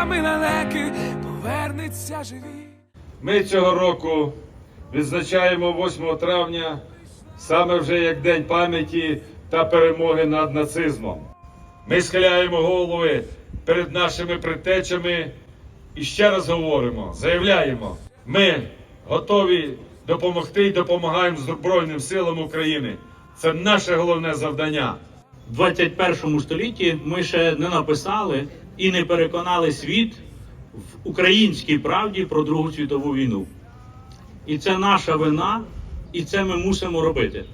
крилами лелеки повернеться живі. Ми цього року відзначаємо 8 травня саме вже як День пам'яті та перемоги над нацизмом. Ми схиляємо голови перед нашими предтечами і ще раз говоримо, заявляємо, ми готові допомогти і допомагаємо Збройним силам України. Це наше головне завдання. В 21 столітті ми ще не написали і не переконали світ в українській правді про Другу світову війну. І це наша вина, і це ми мусимо робити.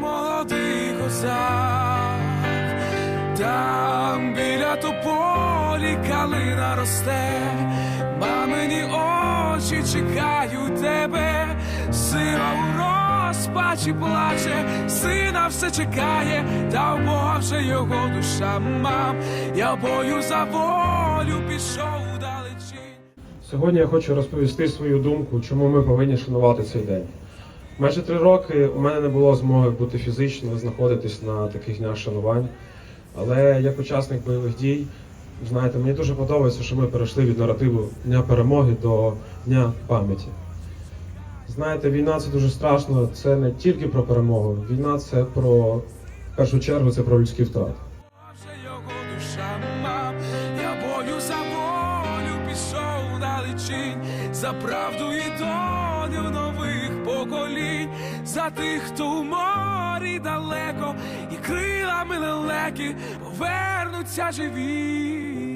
молодий козак, там біля тополі калина росте, мамині очі чекають тебе, сива у розпачі плаче, сина все чекає, та в його душа мам. Я бою за волю пішов далечінь. Сьогодні я хочу розповісти свою думку, чому ми повинні шанувати цей день. Майже три роки у мене не було змоги бути фізично, знаходитись на таких днях шанувань. Але як учасник бойових дій, знаєте, мені дуже подобається, що ми перейшли від наративу Дня перемоги до Дня пам'яті. Знаєте, війна це дуже страшно, це не тільки про перемогу. Війна це про в першу чергу це про людські втрати. я бою за волю пішов далечінь, за правду і долю нових поколінь, за тих, хто у морі далеко, і крилами лелеки повернуться живі.